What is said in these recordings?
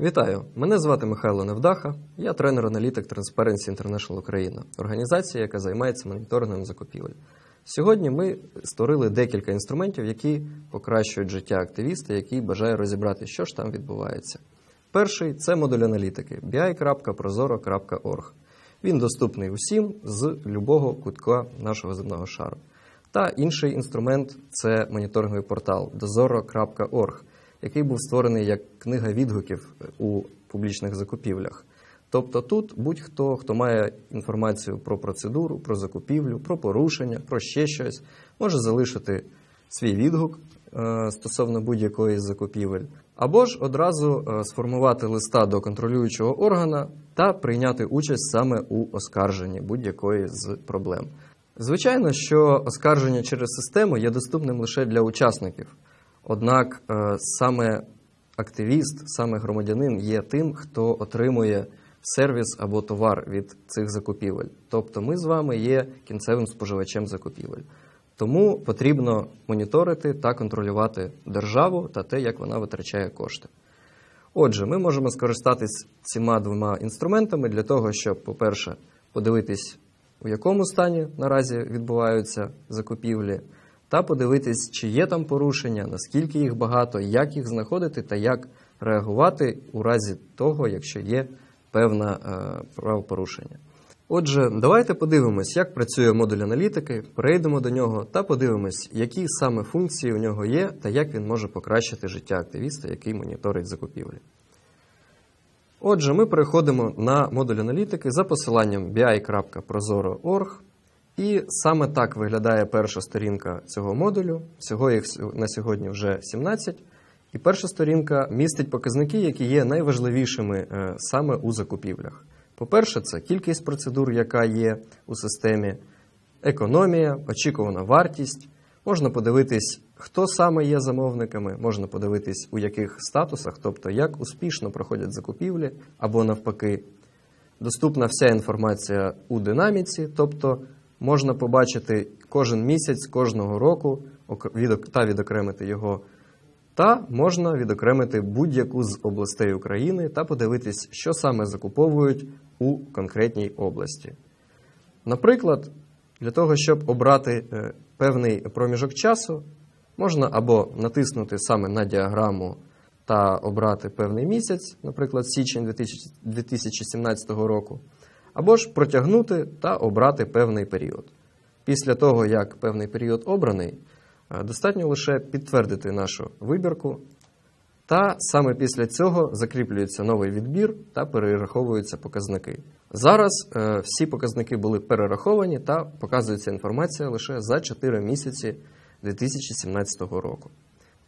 Вітаю! Мене звати Михайло Невдаха. Я тренер-аналітик Transparency International Україна, організація, яка займається моніторингом закупівель. Сьогодні ми створили декілька інструментів, які покращують життя активіста, який бажає розібрати, що ж там відбувається. Перший це модуль аналітики bi.prozoro.org. Він доступний усім з любого кутка нашого земного шару. Та інший інструмент це моніторинговий портал dozoro.org, який був створений як книга відгуків у публічних закупівлях. Тобто тут будь-хто, хто має інформацію про процедуру, про закупівлю, про порушення, про ще щось, може залишити свій відгук е, стосовно будь-якої з закупівель, або ж одразу е, сформувати листа до контролюючого органа та прийняти участь саме у оскарженні будь-якої з проблем. Звичайно, що оскарження через систему є доступним лише для учасників. Однак е, саме активіст, саме громадянин є тим, хто отримує сервіс або товар від цих закупівель. Тобто ми з вами є кінцевим споживачем закупівель. Тому потрібно моніторити та контролювати державу та те, як вона витрачає кошти. Отже, ми можемо скористатись цими двома інструментами для того, щоб, по-перше, подивитись, у якому стані наразі відбуваються закупівлі, та подивитись, чи є там порушення, наскільки їх багато, як їх знаходити та як реагувати у разі того, якщо є певне правопорушення. Отже, давайте подивимось, як працює модуль аналітики, перейдемо до нього та подивимось, які саме функції у нього є та як він може покращити життя активіста, який моніторить закупівлі. Отже, ми переходимо на модуль аналітики за посиланням bi.prozoro.org. І саме так виглядає перша сторінка цього модулю. Всього їх на сьогодні вже 17. І перша сторінка містить показники, які є найважливішими е, саме у закупівлях. По-перше, це кількість процедур, яка є у системі, економія, очікувана вартість. Можна подивитись, хто саме є замовниками, можна подивитись, у яких статусах, тобто як успішно проходять закупівлі, або навпаки. Доступна вся інформація у динаміці, тобто можна побачити кожен місяць кожного року та відокремити його. Та можна відокремити будь-яку з областей України та подивитись, що саме закуповують у конкретній області. Наприклад, для того, щоб обрати е, певний проміжок часу, можна або натиснути саме на діаграму та обрати певний місяць, наприклад, січень 2017 року, або ж протягнути та обрати певний період. Після того, як певний період обраний, достатньо лише підтвердити нашу вибірку, та саме після цього закріплюється новий відбір та перераховуються показники. Зараз е, всі показники були перераховані та показується інформація лише за 4 місяці 2017 року.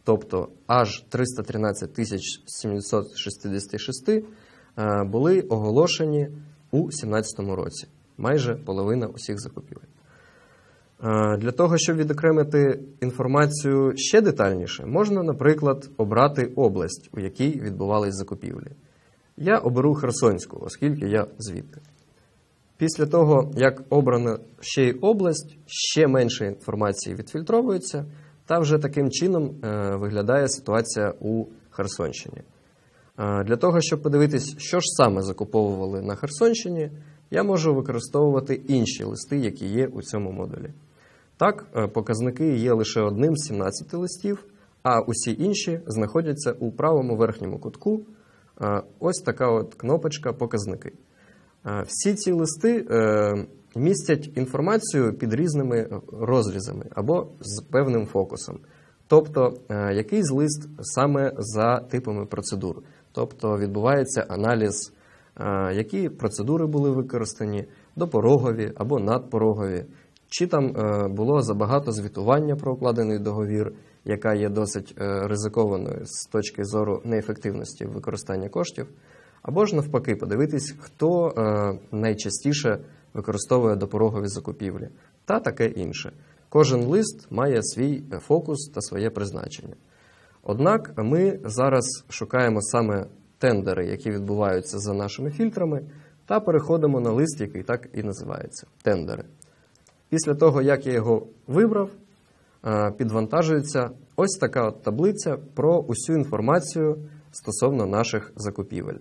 Тобто аж 313 766 е, були оголошені у 2017 році, майже половина усіх закупівель. Е, Для того, щоб відокремити інформацію ще детальніше, можна, наприклад, обрати область, у якій відбувались закупівлі. Я оберу Херсонську, оскільки я звідти. Після того, як обрана ще й область, ще менше інформації відфільтровується, та вже таким чином е, виглядає ситуація у Херсонщині. Для того, щоб подивитись, що ж саме закуповували на Херсонщині, я можу використовувати інші листи, які є у цьому модулі. Так, е, показники є лише одним з 17 листів, а усі інші знаходяться у правому верхньому кутку. Е, Ось така от кнопочка Показники. Е, Всі ці листи містять інформацію під різними розрізами або з певним фокусом. Тобто, якийсь лист саме за типами процедур. Тобто відбувається аналіз, які процедури були використані, допорогові або надпорогові. Чи там було забагато звітування про укладений договір, яка є досить ризикованою з точки зору неефективності використання коштів, або ж навпаки, подивитись, хто найчастіше використовує допорогові закупівлі, та таке інше. Кожен лист має свій фокус та своє призначення. Однак ми зараз шукаємо саме тендери, які відбуваються за нашими фільтрами, та переходимо на лист, який так і називається тендери. Після того, як я його вибрав, підвантажується ось така от таблиця про усю інформацію стосовно наших закупівель.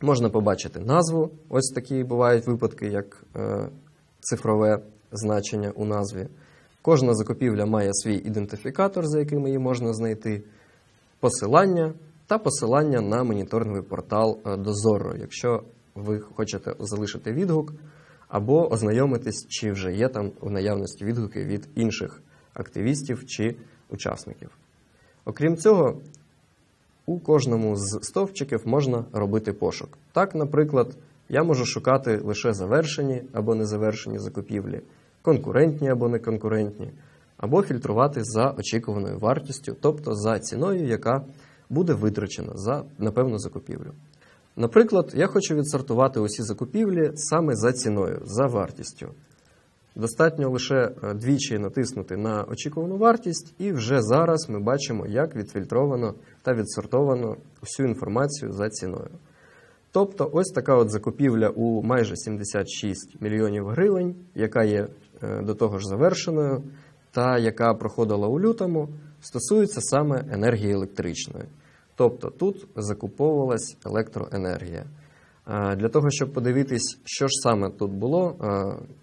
Можна побачити назву, ось такі бувають випадки, як е, цифрове значення у назві. Кожна закупівля має свій ідентифікатор, за яким її можна знайти, посилання та посилання на моніторинговий портал е, Дозоро, якщо ви хочете залишити відгук або ознайомитись, чи вже є там у наявності відгуки від інших активістів чи учасників. Окрім цього, у кожному з стовпчиків можна робити пошук. Так, наприклад, я можу шукати лише завершені або незавершені закупівлі, конкурентні або неконкурентні, або фільтрувати за очікуваною вартістю, тобто за ціною, яка буде витрачена за на певну закупівлю. Наприклад, я хочу відсортувати усі закупівлі саме за ціною, за вартістю. Достатньо лише е, двічі натиснути на очікувану вартість, і вже зараз ми бачимо, як відфільтровано та відсортовано всю інформацію за ціною. Тобто, ось така от закупівля у майже 76 мільйонів гривень, яка є до того ж завершеною, та яка проходила у лютому, стосується саме енергії електричної. Тобто тут закуповувалась електроенергія. Для того, щоб подивитись, що ж саме тут було,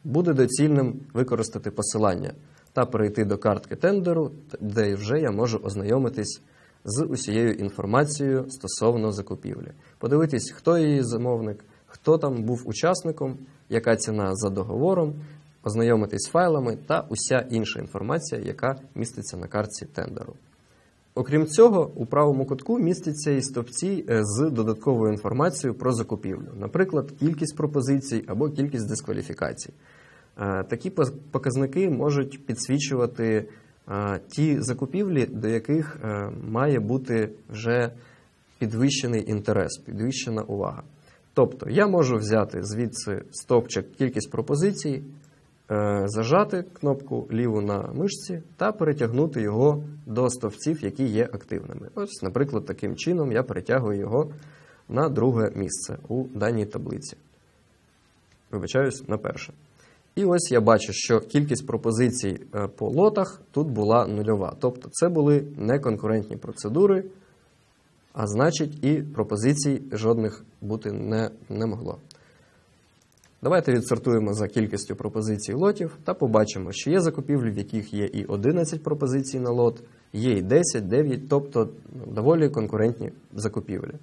буде доцільним використати посилання та перейти до картки тендеру, де вже я можу ознайомитись з усією інформацією стосовно закупівлі. Подивитись, хто її замовник, хто там був учасником, яка ціна за договором, ознайомитись з файлами та уся інша інформація, яка міститься на картці тендеру. Окрім цього, у правому кутку містяться і стовпці е, з додатковою інформацією про закупівлю, наприклад, кількість пропозицій або кількість дискваліфікацій. Е, такі показники можуть підсвічувати е, ті закупівлі, до яких має бути вже підвищений інтерес, підвищена увага. Тобто я можу взяти звідси стовпчик кількість пропозицій, зажати кнопку ліву на мишці та перетягнути його до стовпців, які є активними. Ось, наприклад, таким чином я перетягую його на друге місце у даній таблиці. Вибачаюсь на перше. І ось я бачу, що кількість пропозицій е, по лотах тут була нульова. Тобто це були неконкурентні процедури, а значить, і пропозицій жодних бути не, не могло. Давайте відсортуємо за кількістю пропозицій лотів та побачимо, що є закупівлі, в яких є і 11 пропозицій на лот, є і 10, 9, тобто ну, доволі конкурентні закупівлі.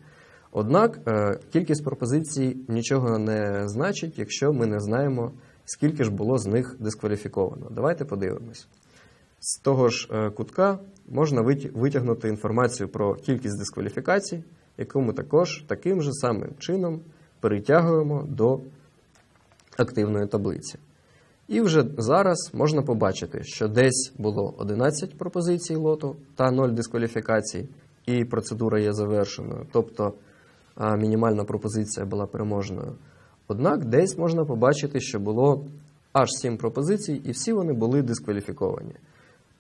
Однак е, кількість пропозицій нічого не значить, якщо ми не знаємо, скільки ж було з них дискваліфіковано. Давайте подивимось. З того ж е, кутка можна витягнути інформацію про кількість дискваліфікацій, яку ми також таким же самим чином перетягуємо до активної таблиці. І вже зараз можна побачити, що десь було 11 пропозицій лоту та 0 дискваліфікацій, і процедура є завершеною, тобто мінімальна пропозиція була переможною. Однак десь можна побачити, що було аж 7 пропозицій, і всі вони були дискваліфіковані.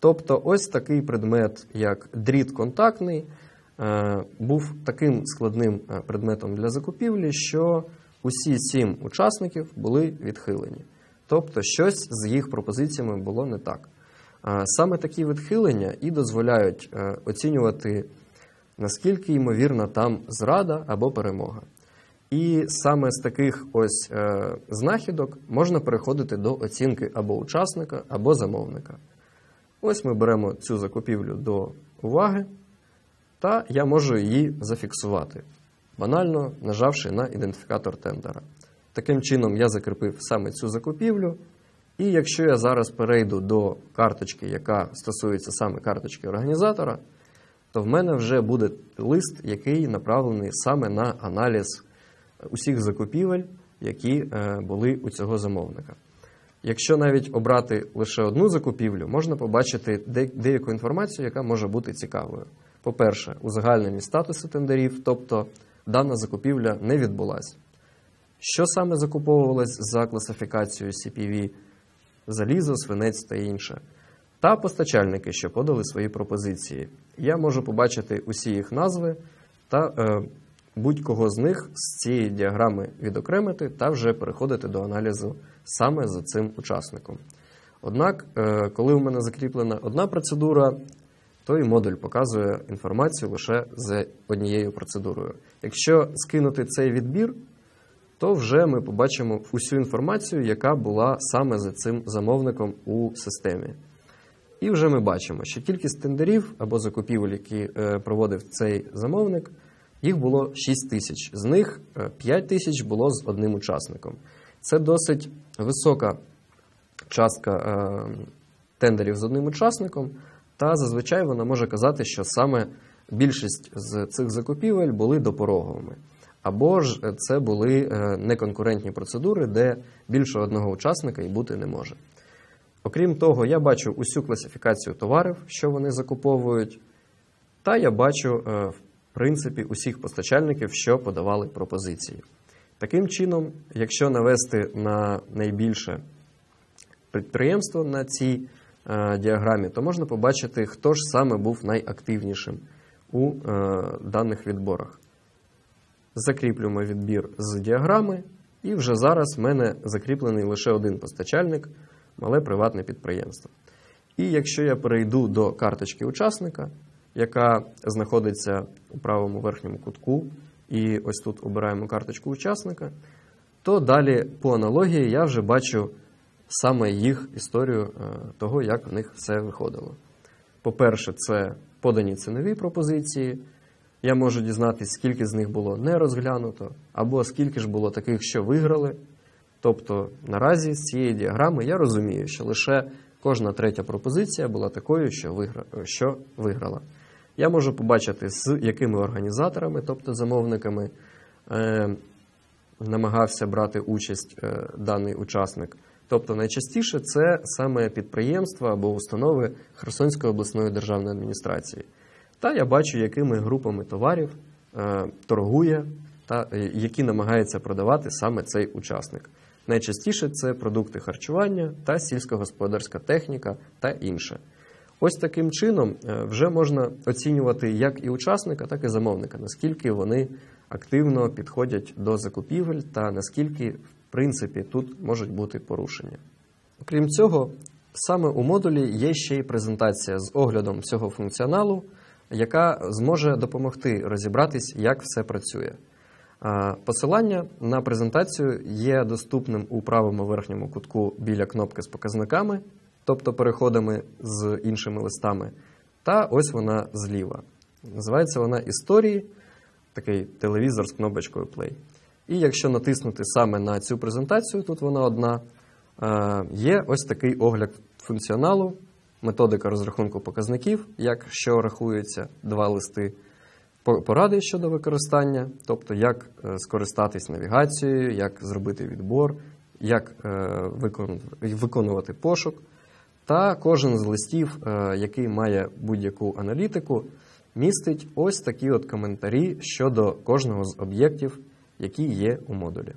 Тобто, ось такий предмет, як дріт контактний, е, був таким складним е, предметом для закупівлі, що усі сім учасників були відхилені. Тобто щось з їх пропозиціями було не так. Саме такі відхилення і дозволяють е, оцінювати, наскільки ймовірна там зрада або перемога. І саме з таких ось е, знахідок можна переходити до оцінки або учасника, або замовника. Ось ми беремо цю закупівлю до уваги, та я можу її зафіксувати банально нажавши на ідентифікатор тендера. Таким чином, я закріпив саме цю закупівлю. І якщо я зараз перейду до карточки, яка стосується саме карточки організатора, то в мене вже буде лист, який направлений саме на аналіз усіх закупівель, які е, були у цього замовника. Якщо навіть обрати лише одну закупівлю, можна побачити деяку інформацію, яка може бути цікавою. По-перше, узагальнені статуси тендерів, тобто дана закупівля не відбулася. Що саме закуповувалось за класифікацією CPV, залізо, свинець та інше, та постачальники, що подали свої пропозиції. Я можу побачити усі їх назви та е, будь-кого з них з цієї діаграми відокремити та вже переходити до аналізу саме за цим учасником. Однак, е, коли у мене закріплена одна процедура, то і модуль показує інформацію лише з однією процедурою. Якщо скинути цей відбір, то вже ми побачимо усю інформацію, яка була саме за цим замовником у системі. І вже ми бачимо, що кількість тендерів або закупівель, які е, проводив цей замовник, їх було 6 тисяч. З них е, 5 тисяч було з одним учасником. Це досить висока частка е, тендерів з одним учасником, та зазвичай вона може казати, що саме більшість з цих закупівель були допороговими. Або ж е, це були е, неконкурентні процедури, де більше одного учасника і бути не може. Окрім того, я бачу усю класифікацію товарів, що вони закуповують, та я бачу, е, в принципі, усіх постачальників, що подавали пропозиції. Таким чином, якщо навести на найбільше підприємство на цій діаграмі, то можна побачити, хто ж саме був найактивнішим у е, даних відборах. Закріплюємо відбір з діаграми, і вже зараз в мене закріплений лише один постачальник мале приватне підприємство. І якщо я перейду до карточки учасника, яка знаходиться у правому верхньому кутку, і ось тут обираємо карточку учасника, то далі по аналогії я вже бачу саме їх історію е, того, як в них все виходило. По-перше, це подані цінові пропозиції. Я можу дізнатися, скільки з них було не розглянуто, або скільки ж було таких, що виграли. Тобто наразі з цієї діаграми я розумію, що лише кожна третя пропозиція була такою, що, вигра... що виграла. Я можу побачити, з якими організаторами, тобто замовниками, е... намагався брати участь е... даний учасник. Тобто найчастіше це саме підприємства або установи Херсонської обласної державної адміністрації. Та я бачу, якими групами товарів е... торгує та е, які намагається продавати саме цей учасник. Найчастіше це продукти харчування та сільськогосподарська техніка та інше. Ось таким чином е, вже можна оцінювати як і учасника, так і замовника, наскільки вони активно підходять до закупівель та наскільки, в принципі, тут можуть бути порушення. Окрім цього, саме у модулі є ще й презентація з оглядом всього функціоналу, яка зможе допомогти розібратись, як все працює. Посилання на презентацію є доступним у правому верхньому кутку біля кнопки з показниками, тобто переходами з іншими листами. Та ось вона зліва. Називається вона Історії, такий телевізор з кнопочкою Play. І якщо натиснути саме на цю презентацію, тут вона одна, є ось такий огляд функціоналу, методика розрахунку показників, як що рахується два листи поради щодо використання, тобто як е, скористатись навігацією, як зробити відбор, як е, виконувати пошук. Та кожен з листів, е, який має будь-яку аналітику, містить ось такі от коментарі щодо кожного з об'єктів, які є у модулі.